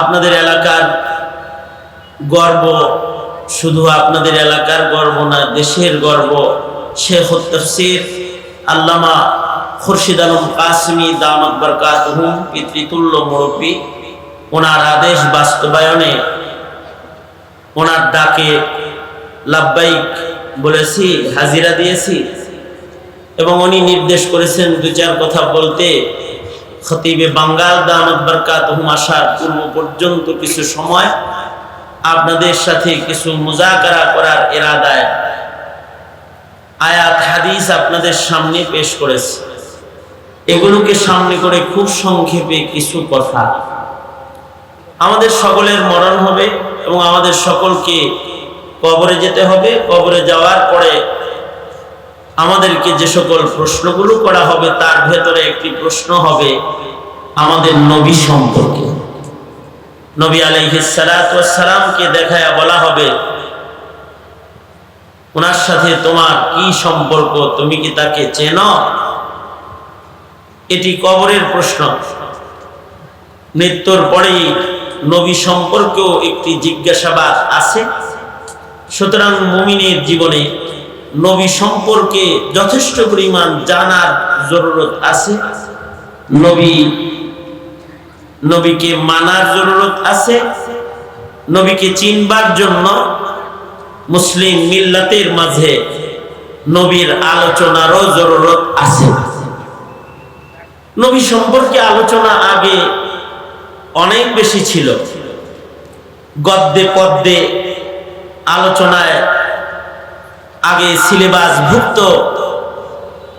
আপনাদের এলাকার গর্ব শুধু আপনাদের এলাকার গর্ব না, দেশের গর্ব। শেখ তফসির, আল্লামা খুরশিদ আলম কাসমি দামত বরকাতহুম পিতৃতুল্য মুরব্বী, ওনার আদেশ বাস্তবায়নে ওনার ডাকে লাভবাইক বলেছি, হাজিরা দিয়েছি এবং উনি নির্দেশ করেছেন দু চার কথা বলতে খতিবে বাঙ্গাল দামত বরকাত আসার পূর্ব পর্যন্ত কিছু সময় আপনাদের সাথে কিছু মুজাকারা করার এরাদায় আয়াত, হাদিস আপনাদের সামনে পেশ করেছে। এগুলোকে সামনে করে খুব সংক্ষেপে কিছু কথা। আমাদের সকলের মরণ হবে এবং আমাদের সকলকে কবরে যেতে হবে। কবরে যাওয়ার পরে আমাদেরকে যে সকল প্রশ্নগুলো করা হবে, তার ভেতরে একটি প্রশ্ন হবে আমাদের নবী সম্পর্কে। নবী আলাইহিসালামকে দেখায় বলা হবে, ওনার সাথে তোমার কি সম্পর্ক? তুমি কি তাকে চেনো? এটি কবরের প্রশ্ন। মৃত্যুর পরেই নবী সম্পর্কেও একটি জিজ্ঞাসাবাদ আছে। সুতরাং মুমিনের জীবনে নবী সম্পর্কে যথেষ্ট পরিমাণ জানার জরুরত আছে? নবী, নবীকে মানার জরুরত আছে? নবীকে চিনবার জন্য মুসলিম মিল্লাতের মাঝে নবীর আলোচনারও জরুরত আছে। নবী সম্পর্কে আলোচনা আগে অনেক বেশি ছিল। গদ্যে পদ্যে আলোচনায় আগে সিলেবাস ভুক্ত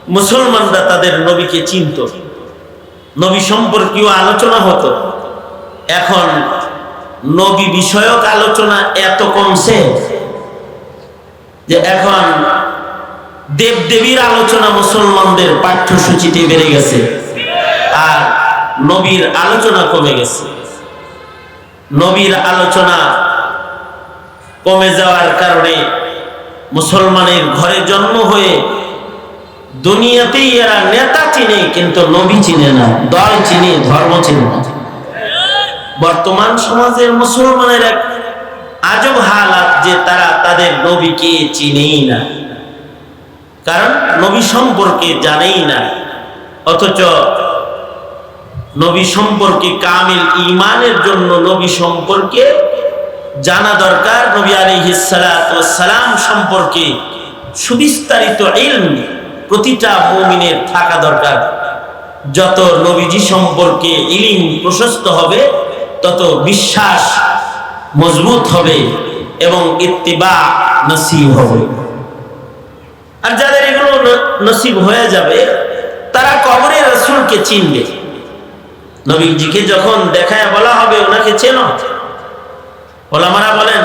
মুসলমানরা তাদের নবীকে চিনত। নবী সম্পর্কীয় আলোচনা হতো। এখন নবী বিষয়ক আলোচনা এত কমছে যে এখন দেব দেবীর আলোচনা মুসলমানদের পাঠ্যসূচিতে বেড়ে গেছে আর নবীর আলোচনা কমে গেছে। নবীর আলোচনা কমে যাওয়ার কারণে মুসলমানের ঘরে জন্ম হয়ে দুনিয়াতেই এরা নেতা চিনে, কিন্তু নবী চিনে না, দল চিনে, ধর্ম চিনে না। বর্তমান সমাজের মুসলমানের এক আজব হালাত যে তারা তাদের নবীকে চিনেই না। কারণ নবী সম্পর্কে জানেই না, অথচ নবী সম্পর্কে কামিল ইমানের জন্য নবী সম্পর্কে জানা দরকার নবী আলী সালাম সম্পর্কে সুবিস্তারিত ইলম প্রতিটা মুমিনের থাকা দরকার। যত নবীজি সম্পর্কে ইলিম প্রশস্ত হবে, তত বিশ্বাস মজবুত হবে এবং ইত্তিবা নসিব হবে। আর যাদের এগুলো নসিব হয়ে যাবে, তারা কবরে রসুলকে চিনবে। নবীজিকে যখন দেখায় বলা হবে, ওনাকে চেনো? ওলামারা বলেন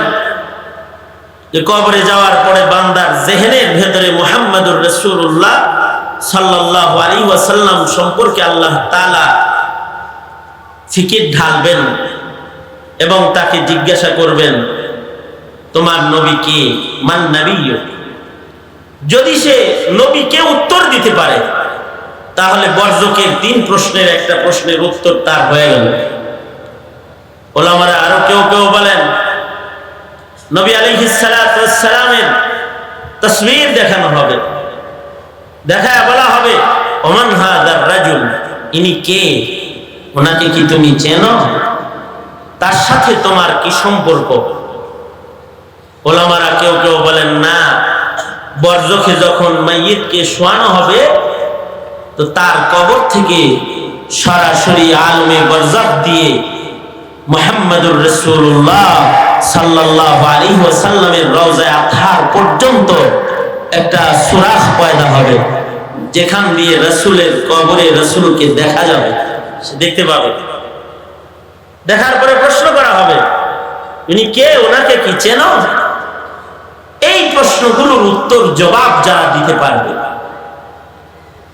যে কবরে যাওয়ার পরে বান্দার জেহেনের ভেতরে মোহাম্মদুর রসুল্লাহ সাল্লাহ আলী ওয়াসাল্লাম সম্পর্কে আল্লাহ তালা ফিকির ঢালবেন এবং তাকে জিজ্ঞাসা করবেন, তোমার নবী কে? মান নবী যদি সে নবীকে উত্তর দিতে পারে, তাহলে বর্জকের তিন প্রশ্নের একটা প্রশ্নের উত্তর তার হয়ে গেল। ওলামারা আরও কেউ কেউ বলেন, নবী আলহিসালামের তসবির দেখানো হবে। দেখায় বলা হবে, ওমান হাদার রাজুল, ইনি কে? ওনাকে কি তুমি চেনো? তার সাথে তোমার কি সম্পর্ক? ওলামারা কেউ কেউ বলেন, না, বর্জকে যখন মাইয়িতকে শোয়ানো হবে, তো তার কবর থেকে সরাসরি আলমে বরজাত দিয়ে মোহাম্মদুর রসুল্লাহ সাল্লাহ আলী ওসাল্লামের রওজায় আথার পর্যন্ত একটা সুরাখ পয়দা হবে, যেখান দিয়ে রসুলের কবরে রসুলকে দেখা যাবে। দেখতে পাবে। দেখার পরে প্রশ্ন করা হবে উনি কে? ওনাকে কি চেনো? এই প্রশ্নগুলোর উত্তর জবাব যারা দিতে পারবে,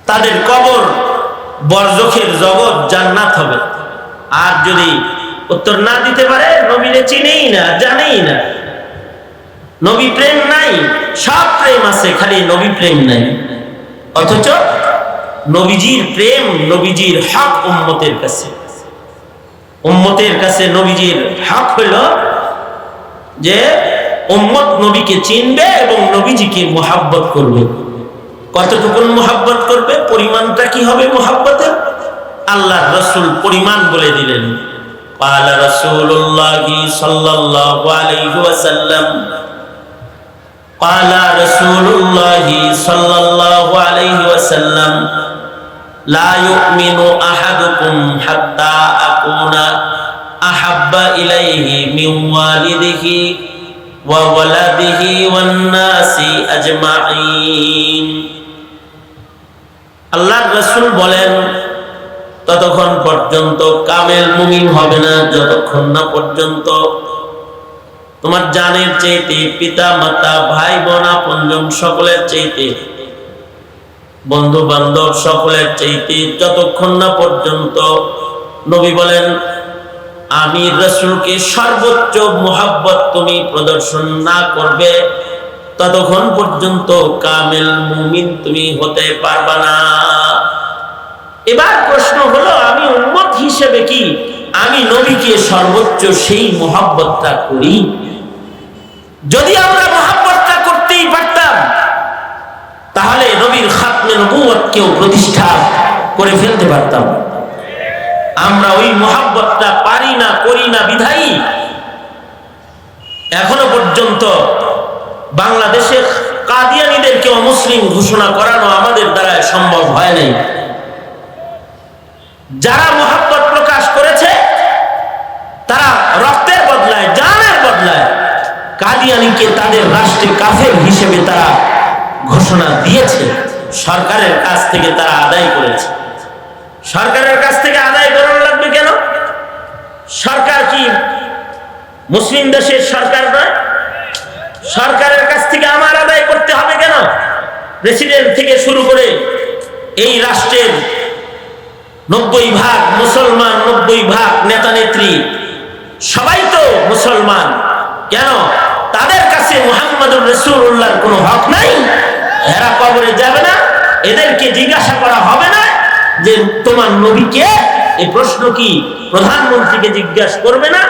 তাদের কবর, বরজখের জগৎ জান্নাত হবে। আর যদি উত্তর না দিতে পারে, নবীরে চিনেই না, জানেই না। নবী প্রেম নাই, সব প্রেম আছে, খালি নবী প্রেম নাই। অথচ নবীজির প্রেম নবীজির হক উম্মতের কাছে। উম্মতের কাছে নবীজির হক হইল যে উম্মত নবীকে চিনবে এবং নবীজিকে মোহাব্বত করবে। কতটুকুন মোহাব্বত করবে, পরিমাণটা কি হবে মোহাব্বতের? আল্লাহ রসুল পরিমাণ বলে দিলেন। قال رسول الله صلى الله عليه وسلم قال رسول الله صلى الله عليه وسلم لا يؤمن أحدكم حتى أكون أحب إليه من والده وولده والناس أجمعين আল্লাহ রসুল বলেন ততক্ষণ পর্যন্ত কামেল মুমিন হবে না, যতক্ষণ না পর্যন্ত তোমার জানের চাইতে পিতা, মাতা, ভাই, বোন, আপনজন সকলের চাইতে বন্ধু বান্ধব সকলের চাইতে যতক্ষণ না পর্যন্ত নবী বলেন, আমি রসুলকে সর্বোচ্চ মোহাব্বত তুমি প্রদর্শন না করবে, ততক্ষণ পর্যন্ত কামেল মুমিন তুমি হতে পারবা না। এবার প্রশ্ন হলো, আমি উন্মত হিসেবে কি? আমি নবীকে সর্বোচ্চ সেই মোহাব্বতটা করি? যদি আমরা মোহাব্বতটা করতেই পারতাম, তাহলে নবীর খাতমে নবুয়তকেও প্রতিষ্ঠা করে ফেলতে পারতাম। আমরা ওই মোহাব্বতটা পারি না, করি না, বিধায়ী। এখনও পর্যন্ত বাংলাদেশে কাদিয়ানিদেরকে অমুসলিম ঘোষণা করানো আমাদের দ্বারা সম্ভব হয় নাই। যারা মোহাব্বত প্রকাশ করেছে, তারা রক্তের বদলায়, জানের বদলায়। কাদিয়ানিকে তাদের রাষ্ট্রে কাফের হিসেবে তারা ঘোষণা দিয়েছে, সরকারের কাছ থেকে তারা আদায় করেছে। সরকারের কাছ থেকে আদায় করানো লাগবে কেন? সরকার কি মুসলিম দেশের সরকার নয়? সরকারের কাছ থেকে আমার আদায় করতে হবে কেন? প্রেসিডেন্ট থেকে শুরু করে এই রাষ্ট্রের নব্বই ভাগ মুসলমান, নব্বই ভাগ নেতা নেত্রী সবাই তো মুসলমান। কেন? তাদের কাছে মোহাম্মদুর রসুল্লাহর কোনো হক নাই। এরা কবরে যাবে না। এদেরকে জিজ্ঞাসা করা হবে না যে তোমার নবীকে এই প্রশ্ন কি প্রধানমন্ত্রীকে জিজ্ঞাসা করবে না?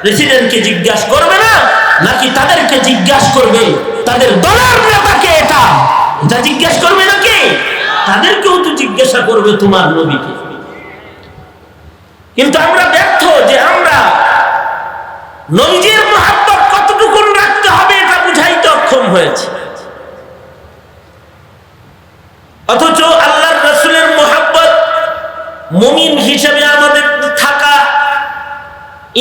প্রেসিডেন্টকে জিজ্ঞাসা করবে না? নাকি তাদেরকে জিজ্ঞাসা করবে তাদের দলের নেতাকে এটা? এটা জিজ্ঞাসা করবে নাকি? তাদেরকেও তো জিজ্ঞাসা করবে তোমার নবীকে। কিন্তু আমরা ব্যর্থ যে আমরা নবীজির মহাত্মক কতটুকু রাখতে হবে এটা বুঝাইতে অক্ষম হয়েছে। অথচ আল্লাহর রসুলের মোহাব্বত মুমিন হিসেবে আমাদের থাকা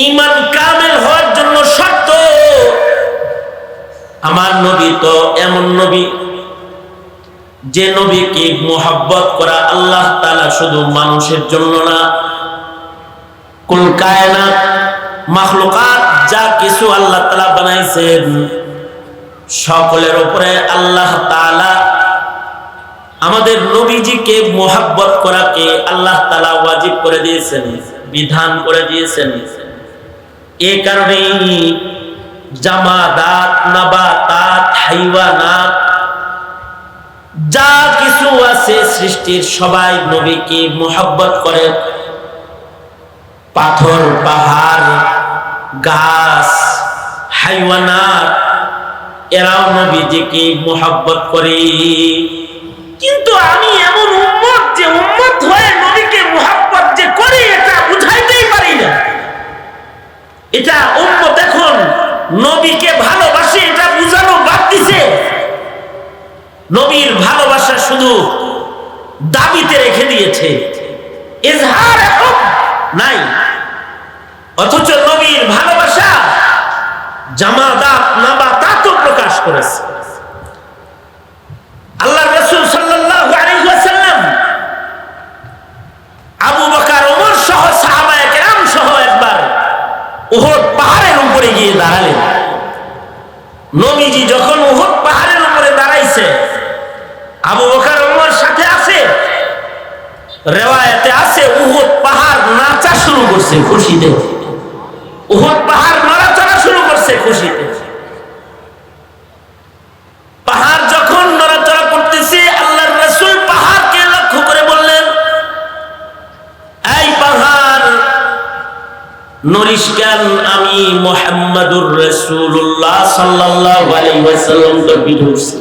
ইমান কামেল হওয়ার জন্য শর্ত, আমার নবী তো এমন নবী যে নবীকে মোহাব্বত করা আল্লাহ তালা শুধু মানুষের জন্য না কুল কায়নাত, মাখলুকাত, যা কিছু আল্লাহ তালা বানাইছেন, সকলের উপরে আল্লাহ তালা আমাদের নবীজিকে মোহাব্বত করাকে আল্লাহ তালা ওয়াজিব করে দিয়েছেন, বিধান করে দিয়েছেন। এ কারণেই জামাদাত, নাবাতাত, হাইওয়ানাত, যা কিছু আছে সৃষ্টির সবাই নবীকে মোহাব্বত করে। পাথর, পাহাড়, গাছ, হাইওয়ানাত, এরাও নবীজিকে মোহাব্বত করে। কিন্তু আমি এমন উম্মত যে উম্মত হয়ে নবীকে মোহাব্বত যে করি, এটা বুঝাইতেই পারি না। এটা উম্মত এখন নবীকে ভালোবাসে, এটা বুঝানো বাদ দিছে। নবীর ভালোবাসা শুধু দাবিতে রেখে দিয়েছে। এজহার নাই। অথচ নবীর ভালোবাসা জামাদাত নাবাতাতও প্রকাশ করেছে। আল্লাহ রসুল আলাইহি আবু বকর, ওমর সহ সাহাবায়ে কেরাম সহ একবার উহুদ পাহাড়ের উপরে গিয়ে দাঁড়ালেন। নবীজি যখন উহুদ পাহাড়ের উপরে দাঁড়াইছে, আবু বকর, ওমর সাথে আছে, রেওয়ায়েতে আছে, উহুদ পাহাড় নাচা শুরু করছে খুশিতে। উহুদ পাহাড় নড়াচড়া শুরু করছে খুশিতে। পাহাড় যখন নড়াচড়া করতেছে, আল্লাহর রাসূল পাহাড়কে লক্ষ্য করে বললেন, এই পাহাড় বলেন আমি মোহাম্মদুর রসুল্লাহ সাল্লাল্লাহু আলাইহি ওয়াসাল্লাম বিধুরছি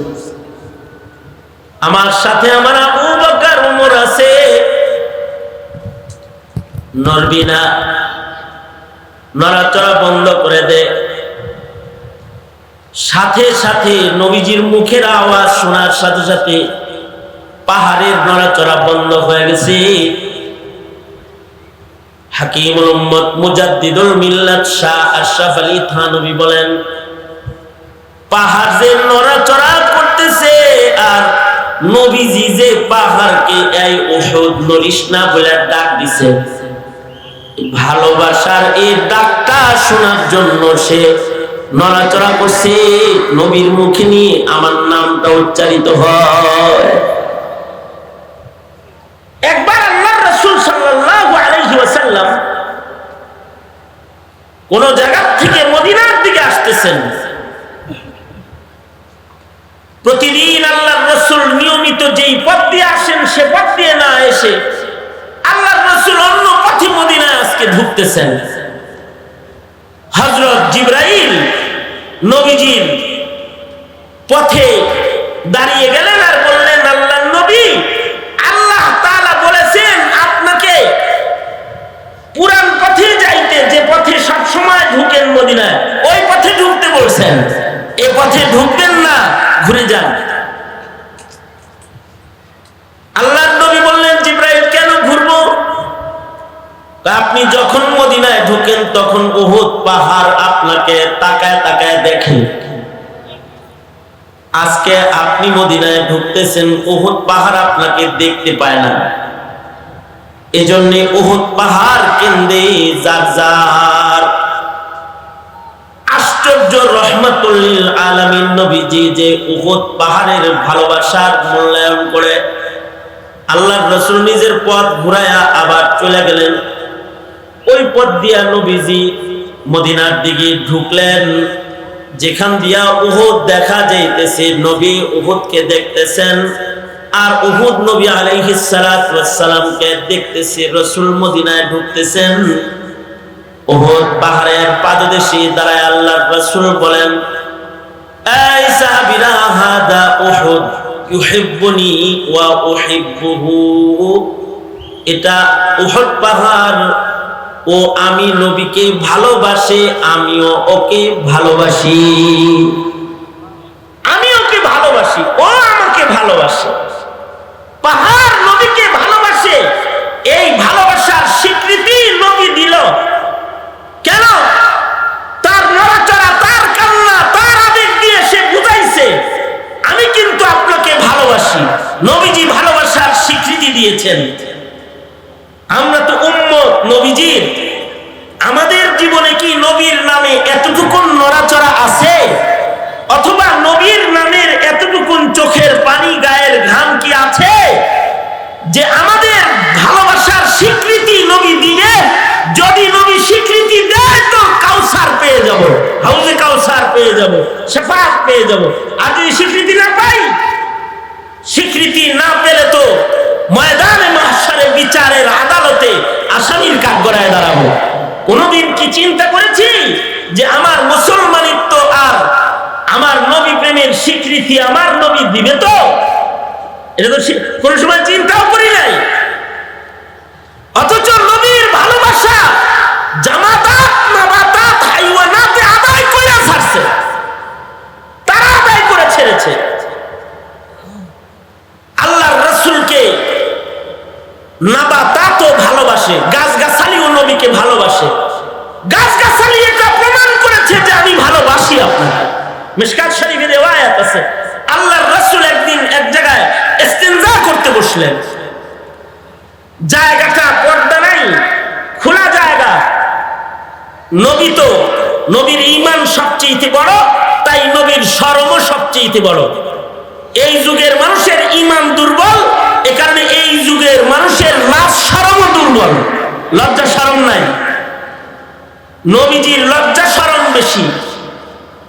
আমার সাথে আমার আবু বকর, উমর আছে। নরবিনা নড়াচড়া বন্ধ করে দে। সাথে সাথে নবীজির মুখের আওয়াজ শোনার সাথে সাথে পাহাড়ের নড়াচড়া বন্ধ হয়ে গেছে। শাহ আশরাফ আলী থানবী বলেন, পাহাড় যে নড়াচড়া করতেছে আর নবীজি যে এই বলে ডাক দিছে ভালোবাসার এই ডাকটা শোনার জন্য সে নড়াচড়া করছে। নবীর মুখে নিয়ে আমার নামটা উচ্চারিত হয়। কোন জায়গা থেকে মদিনার দিকে আসতেছেন। প্রতিদিন আল্লাহ রসুল নিয়মিত যেই পথ দিয়ে আসেন, সে পথ দিয়ে না এসে আল্লাহ রসুল অন্য আজকে ঢুকতেছেন। হজরত জিব্রাইল নবীজির পথে দাঁড়িয়ে গেলেন আর বললেন আল্লাহ নবী, আল্লাহ বলেছেন আপনাকে পুরান পথে যাইতে, যে পথে সব সময় ঢুকেন মদিনায়, ওই পথে ঢুকতে বলছেন। এ পথে ঢুকবেন না, ঘুরে যান আল্লাহর নবী বললেন জিব্রাইল কেন ঘুরবো আপনি যখন মদিনায় ঢুকেন, তখন উহুদ পাহাড় আপনাকে তাকায় তাকায় দেখেন আজকে আপনি মদিনায় ঢুকতেছেন, উহুদ পাহাড় আপনাকে দেখতে পায় না। এজন্য উহুদ পাহাড় কেন্দ্রে যার যার আশ্চর্য রহমাতুল্লিল আলামিন নবীজি যে উহুদ পাহাড়ের ভালোবাসার মূল্যায়ন করে আল্লাহ রসুল নিজের পথ ঘুরায়া আবার চলে গেলেন। ওই পথ দিয়া নবীজি মদিনার দিকে ঢুকলেন। যেখান দিয়া উহুদ দেখা যাইতেছে, নবী উহুদকে দেখতেছেন। আর উহুদ নবী আলাইহিস সালামকে দেখতেছে, রসুল মদিনায় ঢুকতেছেন। উহুদ পাহাড়ের পাদদেশে দাঁড়ায় আল্লাহর রাসূল বলেন, এই সাহাবীরা, হাদা উহুদ ইউহিব্বুনি ওয়া উহিব্বুহু। এটা উহুদ পাহাড় ও আমি নবীকে ভালোবাসে আমিও ওকে ভালোবাসি। যাব শেফাত পেয়ে যাব। আর যদি স্বীকৃতি না পাই, স্বীকৃতি না পেলে তো ময়দানে মাসারে বিচারের আদালতে আসামির কাঠ গড়ায় দাঁড়াবো। কোনোদিন কি চিন্তা করেছি যে আমার মুসলমানিত্ব আর আমার নবী প্রেমের স্বীকৃতি আমার নবী দিবে তো? এটা তো কোনো সময় চিন্তাও করি নাই। অথচ নবীর ভালোবাসা জামাতাত, নাবাতাত, হাইওয়ানাতে আদায় করে ছাড়ছে। ছেড়েছে। আল্লাহর রাসূলকে নাবাতাতও ভালোবাসে গাছ নবীকে ভালোবাসে। গাছ গাছালি এটা প্রমাণ করেছে যে আমি ভালোবাসি রেওয়ায়াত আছে। আল্লাহর রাসূল একদিন এক জায়গায় করতে বসলেন। জায়গাটা পর্দা নাই, খোলা জায়গা। নবী তো, নবীর ইমান সবচেয়ে বড় তাই নবীর শরমও সবচেয়ে বড়। এই যুগের মানুষের ইমান দুর্বল, এ কারণে এই যুগের মানুষের লাভ সরমও দুর্বল। লজ্জা সরম নাই। নবীজির লজ্জা সরম বেশি।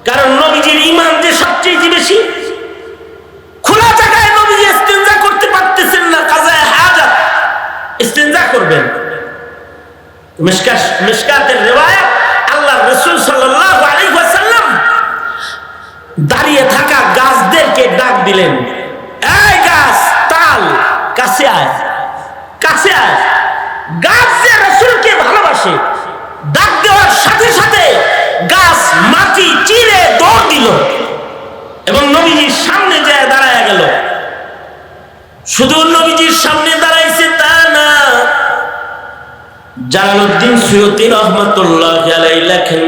কারণ নবীজির ইমান যে সবচেয়ে বেশি, খোলা জায়গায় নবীজি ইস্তেঞ্জা করতে পারতেছেন না, কাজায় হাজাত। ইস্তেঞ্জা করবেন। দাঁড়িয়ে থাকা গাছদেরকে ডাক দিলেন, এই গাছ, তাল, কাছে আয় কাছে আয়। গাছ যে রসুলকে ভালোবাসে। ডাক দেওয়ার সাথে সাথে গাছ মাটি চিরে দৌড় দিল এবং নবীজির সামনে যায় দাঁড়ায় গেল। শুধু নবীজির সামনে দাঁড়াইছে তা না, জালালউদ্দিন সৈয়দী রহমতুল্লাহ লেখেন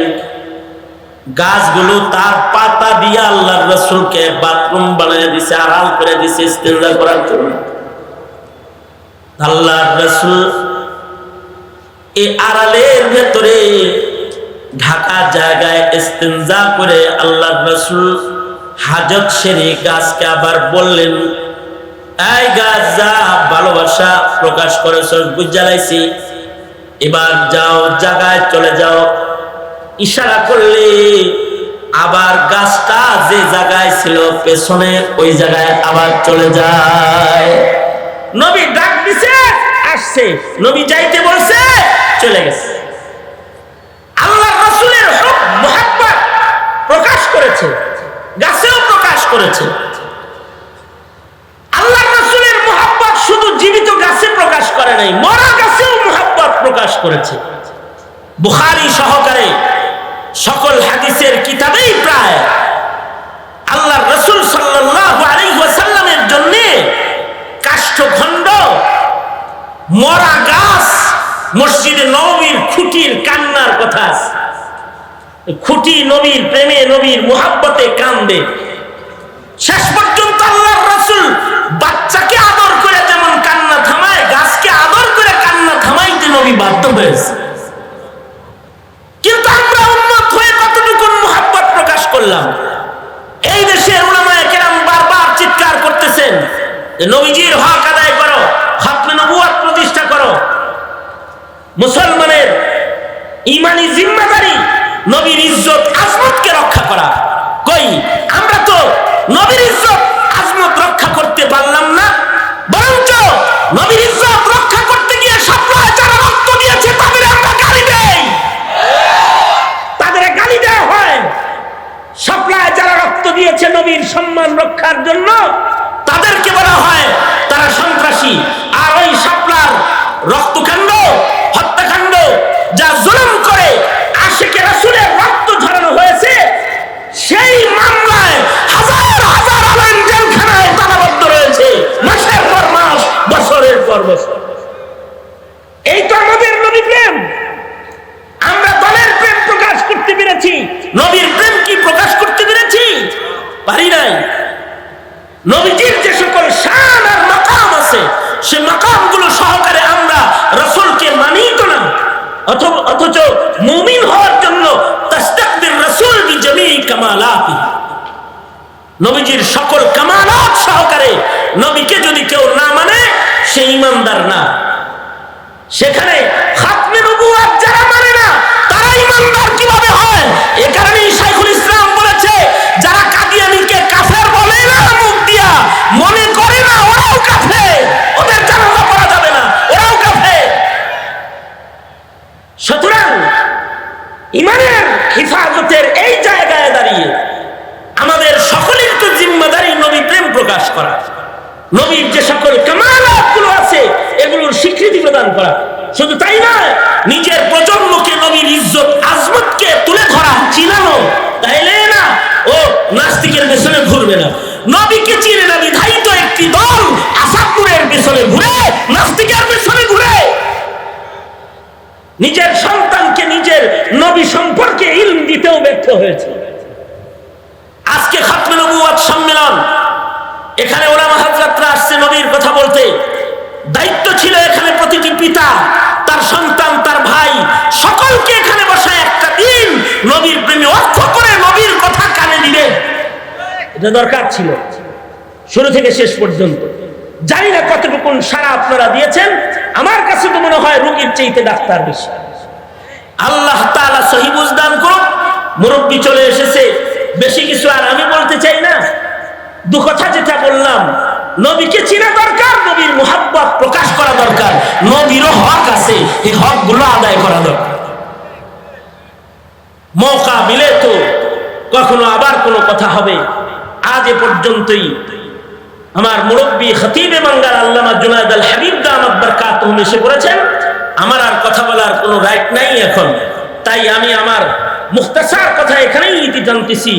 গাছগুলো তার পাতা দিয়ে আল্লাহ রসুলকে বাথরুম বানিয়ে দিছে, আড়াল করে দিছে ইস্তেঞ্জা করার জন্য। আল্লাহ রসুল এই আড়ালের ভেতরে ঢাকা জায়গায় ইস্তেঞ্জা করে আল্লাহ রসুল হাজত সেরে গাছকে আবার বললেন, এই গাছ যা ভালোবাসা প্রকাশ করেছ বুঝালাইছি এবার যাও, জায়গায় চলে যাও। ইশারা করলে আবার গাছটা যে জায়গায় ছিল, পেছনে ওই জায়গায় আবার চলে যায়। নবী ডাক দিছে, আসছে। নবী যাইতে বলছে, চলে গেছে। আল্লাহ রাসূলের হক মোহাব্বত প্রকাশ করেছে, গাছেও প্রকাশ করেছে। আল্লাহ রাসূলের মোহাব্বত শুধু জীবিত গাছে প্রকাশ করে নাই, মরা গাছেও মোহাব্বত প্রকাশ করেছে। বুখারী সহকারে সকল হাদিসের কিতাবেই প্রায় আল্লাহ রসুল ওয়াসাল্লামের জন্য কাষ্ঠখণ্ড, মরা গাছ, মসজিদে নবীর খুঁটির কান্নার কথা। খুঁটি নবীর প্রেমে, নবীর মুহাব্বতে কান্দে শেষ পর্যন্ত আল্লাহ রসুল বাচ্চাকে আদর করে যেমন কান্না থামায়, গাছকে আদর করে কান্না থামাইতে নবী বাধ্য হয়েছে করলাম এই দেশের উলামায়ে কেরাম বারবার চিৎকার করতেছেন যে নবীজির হক আদায় করো, খতমে নবুয়ত প্রতিষ্ঠা করো। মুসলমানের ইমানি জিম্মাদারি নবীর ইজ্জত আজমতকে রক্ষা করা। নবীজির যে সকল শান আর মাকাম আছে, সে মাকামগুলো সহকারে আমরা রসুলকে মানি তো না অথচ মুমিন হওয়ার জন্য নবীজির সকল কামালাত সহকারে নবীকে যদি কেউ না মানে সে ইমানদার না। সেখানে খাতমে যারা মানে না, তারা ইমানদার কীভাবে হয়? এ কারণেই নবীর যে সকল কামালাতগুলো আছে, এগুলোর স্বীকৃতি প্রদান করা। শুধু তাই নয়, নিজের প্রজন্মকে নবীর ইজ্জত, আজমতকে তুলে ধরা, চিনানো, তাইলে না, ও নাস্তিকের পেছনে ঘুরবে না। নবীকে চিনে না বিধাই তো একটি দল আসাদপুরের পেছনে ঘুরে, নাস্তিকের পেছনে ঘুরে। নিজের সন্তানকে, নিজের নবী সম্পর্কে ইলম দিতেও ব্যর্থ হয়েছে। আজকে খাতমে নবুয়াত সম্মেলন, এখানে ওলামা হাজরাতরা আসছে নবীর কথা বলতে, দায়িত্ব ছিল এখানে প্রতিটি পিতা, তার সন্তান, তার ভাই, সকলকে এখানে বসায় একটা দিন নবীর প্রেমে অর্থ করে নবীর কথা কানে দিবে এটা দরকার ছিল। শুরু থেকে শেষ পর্যন্ত। জানি না কতটুকু সারা আপনারা দিয়েছেন। আমার কাছে তো মনে হয় রোগীর চাইতে ডাক্তার বেশি। আল্লাহ তাআলা সহি বুঝদান করুন মুরব্বী চলে এসেছে। বেশি কিছু আর আমি বলতে চাই না। দু কথা যেটা বললাম, নবীকে চিনা দরকার। মোহাব্বত প্রকাশ করা দরকার। নবীরও হক আছে, এই হকগুলো আদায় করা দরকার। মৌকা মিলে তো কখনো আবার কোনো কথা হবে। আজ এ পর্যন্তই। আমার মুরব্বী খতিবে বাঙ্গাল আল্লামা জুনায়দ আল হাবিব দামাত বারকাতুহুম এসে পড়েছেন। আমার আর কথা বলার কোনো রাইট নাই এখন। তাই আমি আমার মুখতাসার কথা এখানেই ইতি জানতেছি।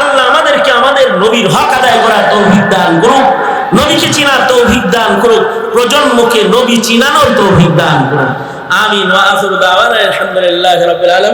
আল্লাহ আমাদেরকে আমাদের নবীর হক আদায় করার তৌফিক দান করুক। নবীকে চিনার তৌফিক দান করুক, প্রজন্মকে নবী চিনানোর তৌফিক দান করুক। আমিন। ওয়া আখিরু দাওয়ানা আলহামদুলিল্লাহি রাব্বিল আলামিন।